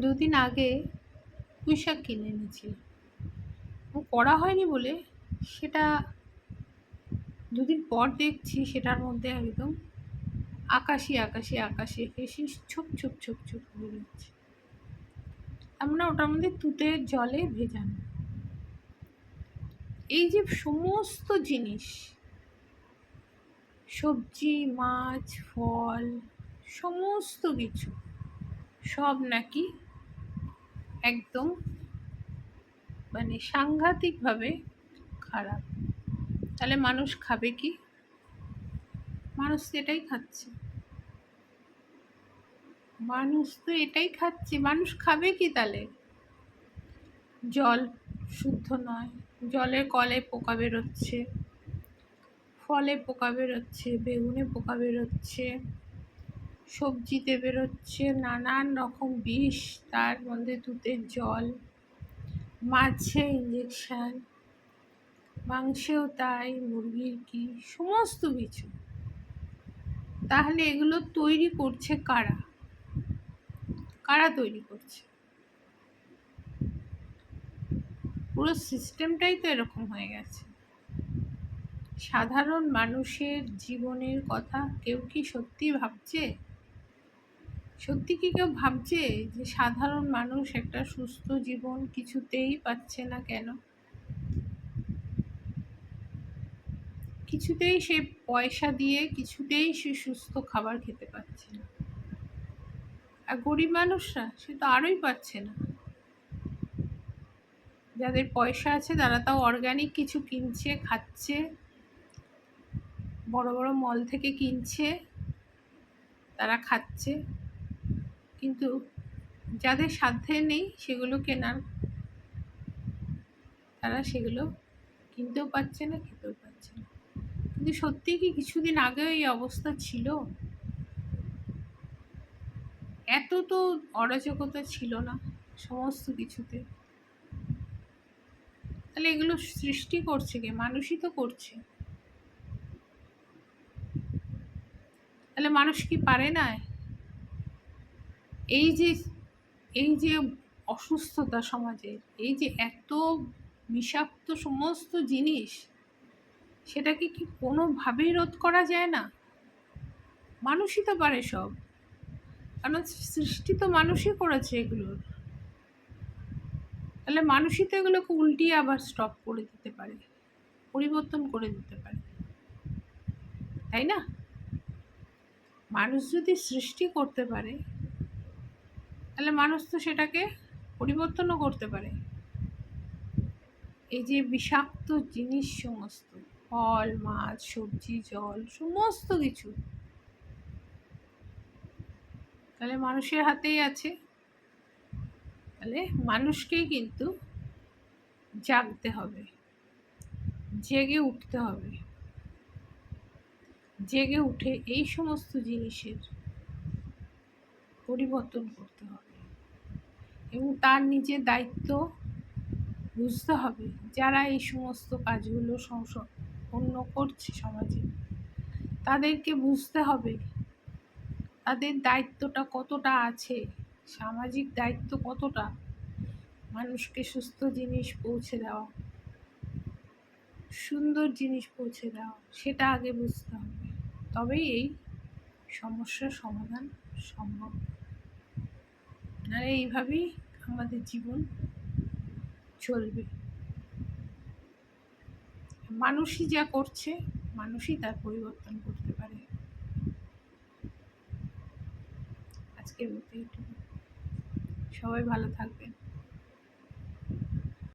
দুদিন আগে পুঁই শাক কিনে এনেছিলাম ও করা হয়নি বলে সেটা দুদিন পর দেখছি সেটার মধ্যে একদম আকাশি আকাশি আকাশি আকাশি ছোপ ছোপ ছোপ ছোপ হয়ে যাচ্ছে আমরা ওটার মধ্যে তুতে জলে ভেজানো এই যে সমস্ত জিনিস, সবজি, মাছ, ফল, সমস্ত কিছু সব নাকি একদম মানে সাংঘাতিকভাবে খারাপ। তাহলে মানুষ খাবে কি? মানুষ তো এটাই খাচ্ছে। মানুষ তো এটাই খাচ্ছে। মানুষ খাবে কি তাহলে? জল শুদ্ধ নয়। জলের কলে পোকা বেরোচ্ছে। ফলে পোকা বেরোচ্ছে। বেগুনে পোকা বেরোচ্ছে। সবজিতে বেরোচ্ছে নানান রকম বিষ, তার মধ্যে দুধের জল মাছে ইঞ্জেকশান মাংসেও তাই, মুরগির কি, সমস্ত কিছু। তাহলে এগুলো তৈরি করছে কারা? কারা তৈরি করছে? পুরো সিস্টেমটাই তো এরকম হয়ে গেছে। সাধারণ মানুষের জীবনের কথা কেউ কি সত্যি ভাবছে? সত্যি কি কেউ ভাবছে যে সাধারণ মানুষ একটা সুস্থ জীবন কিছুতেই পাচ্ছে না কেন? কিছুতেই সে পয়সা দিয়ে কিছুতেই সে সুস্থ খাবার খেতে পাচ্ছে না। আর গরিব মানুষরা, সে তো আরোই পাচ্ছে না। যাদের পয়সা আছে, তারা তাও অর্গ্যানিক কিছু কিনছে, খাচ্ছে, বড় বড় মল থেকে কিনছে, তারা খাচ্ছে। কিন্তু যাদের সাধ্যে নেই সেগুলো কেনার, তারা সেগুলো কিনতেও পারছে না, খেতেও পারছে না। কিন্তু সত্যি কি কিছুদিন আগেও এই অবস্থা ছিল? এত তো অরাজকতা ছিল না সমস্ত কিছুতে। তাহলে এগুলো সৃষ্টি করছে কে? মানুষই তো করছে। তাহলে মানুষ কি পারে না? এই যে এই যে অসুস্থতা সমাজে, এই যে এত বিষাক্ত সমস্ত জিনিস, সেটাকে কি কোনোভাবেই রোধ করা যায় না? মানুষই তো পারে সব। কারণ সৃষ্টি তো মানুষই করেছে এগুলোর তাহলে মানুষই তো এগুলোকে উল্টিয়ে আবার স্টপ করে দিতে পারে, পরিবর্তন করে দিতে পারে। তাই না? মানুষ যদি সৃষ্টি করতে পারে তাহলে মানুষ তো সেটাকে পরিবর্তনও করতে পারে। এই যে বিষাক্ত জিনিস সমস্ত, ফল, মাছ, সবজি, জল, সমস্ত কিছু। তাহলে মানুষের হাতেই আছে। তাহলে মানুষকেই কিন্তু জাগতে হবে, জেগে উঠতে হবে। জেগে উঠে এই সমস্ত জিনিসের পরিবর্তন করতে হবে। এবং তার নিজের দায়িত্ব বুঝতে হবে যারা এই সমস্ত কাজগুলো সম্পন্ন করছে সমাজে। তাদেরকে বুঝতে হবে তাদের দায়িত্বটা কতটা আছে, সামাজিক দায়িত্ব কতটা, মানুষকে সুস্থ জিনিস পৌঁছে দেওয়া, সুন্দর জিনিস পৌঁছে দেওয়া, সেটা আগে বুঝতে হবে। তবেই এই সমস্যার সমাধান সম্ভব। আর এইভাবেই আমাদের জীবন চলবে। মানুষই যা করছে, মানুষই তার পরিবর্তন করতে পারে। আজকের মতো এইটুকু। সবাই ভালো থাকবেন।